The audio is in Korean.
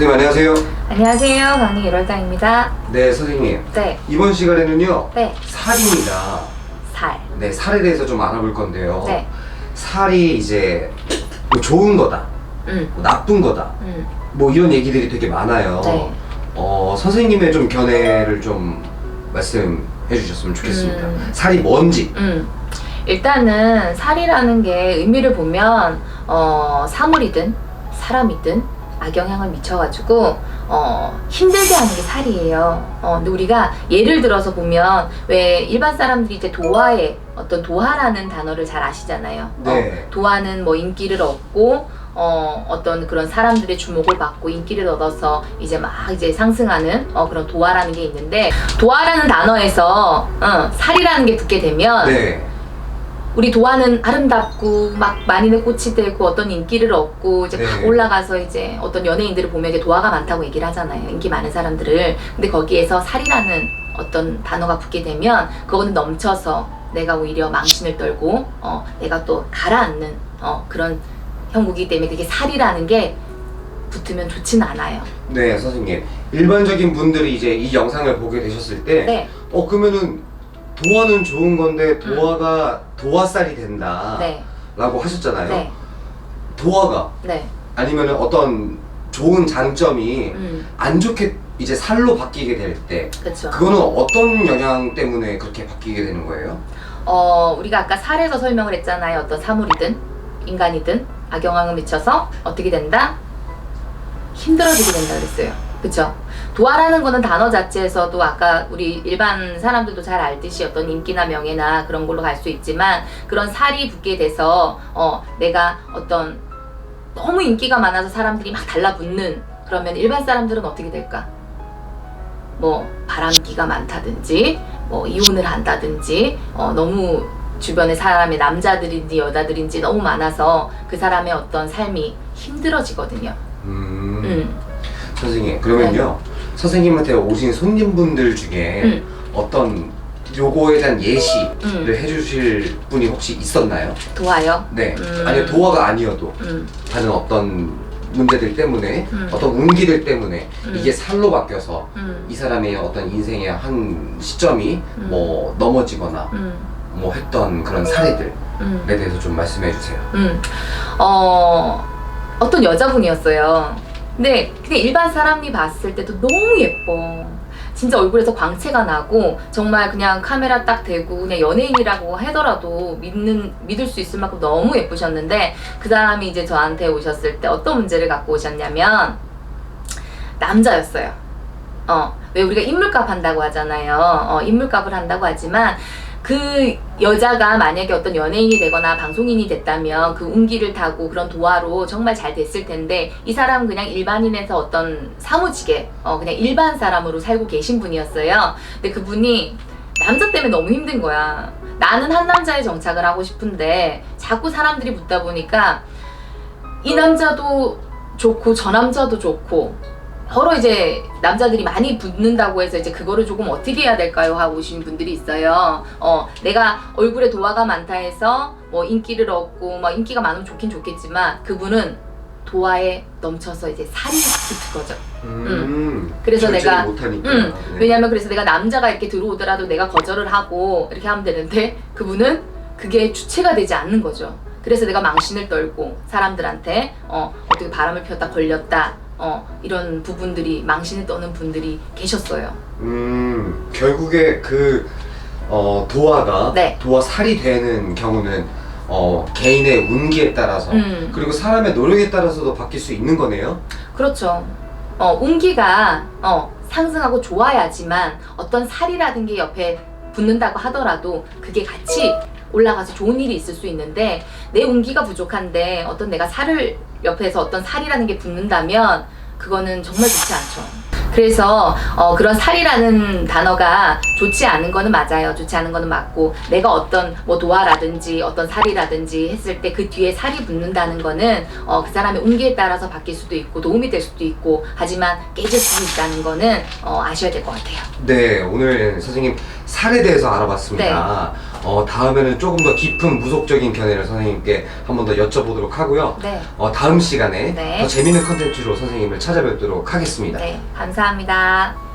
선생님 안녕하세요. 안녕하세요. 강릉 1월장입니다. 네 선생님 네, 이번 시간에는요 네, 살입니다. 살. 네 살에 대해서 좀 알아볼 건데요. 네, 살이 이제 뭐 좋은 거다, 음, 뭐 나쁜 거다, 음, 뭐 이런 얘기들이 되게 많아요. 네. 어 선생님의 좀 견해를 좀 말씀해 주셨으면 좋겠습니다. 음. 살이 뭔지. 음. 일단은 살이라는 게 의미를 보면 어, 사물이든 사람이든 악영향을 미쳐가지고 어, 힘들게 하는 게 살이에요. 어, 근데 우리가 예를 들어서 보면 왜 일반 사람들이 이제 도화에 어떤 도화라는 단어를 잘 아시잖아요. 네. 어, 도화는 뭐 인기를 얻고 어, 어떤 그런 사람들의 주목을 받고 인기를 얻어서 이제 막 이제 상승하는 어, 그런 도화라는 게 있는데 도화라는 단어에서 어, 살이라는 게 붙게 되면 네. 우리 도화는 아름답고 막 많이는 꽃이 되고 어떤 인기를 얻고 이제 막 네. 올라가서 이제 어떤 연예인들을 보면 이제 도화가 많다고 얘기를 하잖아요. 인기 많은 사람들을. 근데 거기에서 살이라는 어떤 단어가 붙게 되면 그거는 넘쳐서 내가 오히려 망신을 떨고 어 내가 또 가라앉는 어 그런 형국이기 때문에 그게 살이라는 게 붙으면 좋지는 않아요. 네 선생님 일반적인 분들이 이제 이 영상을 보게 되셨을 때 네. 어 그러면은 도화는 좋은 건데 도화가 도화살이 된다 네. 라고 하셨잖아요 네. 도화가 네. 아니면은 어떤 좋은 장점이 음. 안 좋게 이제 살로 바뀌게 될 때 그렇죠. 그거는 어떤 영향 때문에 그렇게 바뀌게 되는 거예요? 어, 우리가 아까 살에서 설명을 했잖아요. 어떤 사물이든 인간이든 악영향을 미쳐서 어떻게 된다? 힘들어지게 된다 그랬어요. 그쵸? 도화라는 거는 단어 자체에서도 아까 우리 일반 사람들도 잘 알듯이 어떤 인기나 명예나 그런 걸로 갈 수 있지만 그런 살이 붙게 돼서 어, 내가 어떤 너무 인기가 많아서 사람들이 막 달라붙는 그러면 일반 사람들은 어떻게 될까? 뭐 바람기가 많다든지 뭐 이혼을 한다든지 어, 너무 주변에 사람의 남자들인지 여자들인지 너무 많아서 그 사람의 어떤 삶이 힘들어지거든요. 선생님 그러면요 선생님한테 오신 손님분들 중에 음, 어떤 요거에 대한 예시를 음. 해주실 분이 혹시 있었나요? 도와요. 네 음. 아니요 도화가 아니어도 음, 다른 어떤 문제들 때문에 음. 어떤 운기들 때문에 음. 이게 살로 바뀌어서 음, 이 사람의 어떤 인생의 한 시점이 음. 뭐 넘어지거나 음, 뭐 했던 그런 사례들에 음, 대해서 좀 말씀해 주세요. 음. 어, 어떤 여자분이었어요. 근데 그냥 일반 사람이 봤을 때도 너무 예뻐. 진짜 얼굴에서 광채가 나고 정말 그냥 카메라 딱 대고 그냥 연예인이라고 하더라도 믿는 믿을 수 있을 만큼 너무 예쁘셨는데 그 사람이 이제 저한테 오셨을 때 어떤 문제를 갖고 오셨냐면 남자였어요. 어, 왜 우리가 인물값 한다고 하잖아요. 어, 인물값을 한다고 하지만 그 여자가 만약에 어떤 연예인이 되거나 방송인이 됐다면 그 운기를 타고 그런 도화로 정말 잘 됐을 텐데 이 사람은 그냥 일반인에서 어떤 사무직에 어, 그냥 일반 사람으로 살고 계신 분이었어요. 근데 그분이 남자 때문에 너무 힘든 거야. 나는 한 남자에 정착을 하고 싶은데 자꾸 사람들이 붙다 보니까 이 남자도 좋고 저 남자도 좋고 서로 이제 남자들이 많이 붙는다고 해서 이제 그거를 조금 어떻게 해야 될까요? 하고 오신 분들이 있어요. 어, 내가 얼굴에 도화가 많다 해서 뭐 인기를 얻고 막 인기가 많으면 좋긴 좋겠지만 그분은 도화에 넘쳐서 이제 살이 붙은 거죠. 음. 그래서 내가- 못하니까. 음, 네. 왜냐면 그래서 내가 남자가 이렇게 들어오더라도 내가 거절을 하고 이렇게 하면 되는데 그분은 그게 주체가 되지 않는 거죠. 그래서 내가 망신을 떨고 사람들한테 어, 어떻게 바람을 피웠다 걸렸다 어, 이런 부분들이 망신을 떠는 분들이 계셨어요. 음 결국에 그 어, 도화가 네. 도화 살이 되는 경우는 어, 개인의 운기에 따라서 음. 그리고 사람의 노력에 따라서도 바뀔 수 있는 거네요. 그렇죠. 어, 운기가 어, 상승하고 좋아야지만 어떤 살이라든 게 옆에 붙는다고 하더라도 그게 같이 올라가서 좋은 일이 있을 수 있는데 내 운기가 부족한데 어떤 내가 살을 옆에서 어떤 살이라는 게 붙는다면 그거는 정말 좋지 않죠. 그래서 어, 그런 살이라는 단어가 좋지 않은 거는 맞아요. 좋지 않은 거는 맞고 내가 어떤 뭐 도화라든지 어떤 살이라든지 했을 때 그 뒤에 살이 붙는다는 거는 어, 그 사람의 운기에 따라서 바뀔 수도 있고 도움이 될 수도 있고 하지만 깨질 수도 있다는 거는 어, 아셔야 될 것 같아요. 네 오늘 선생님 살에 대해서 알아봤습니다. 어, 다음에는 조금 더 깊은 무속적인 견해를 선생님께 한 번 더 여쭤보도록 하고요. 네. 어, 다음 시간에 네. 더 재밌는 컨텐츠로 선생님을 찾아뵙도록 하겠습니다. 네. 감사합니다.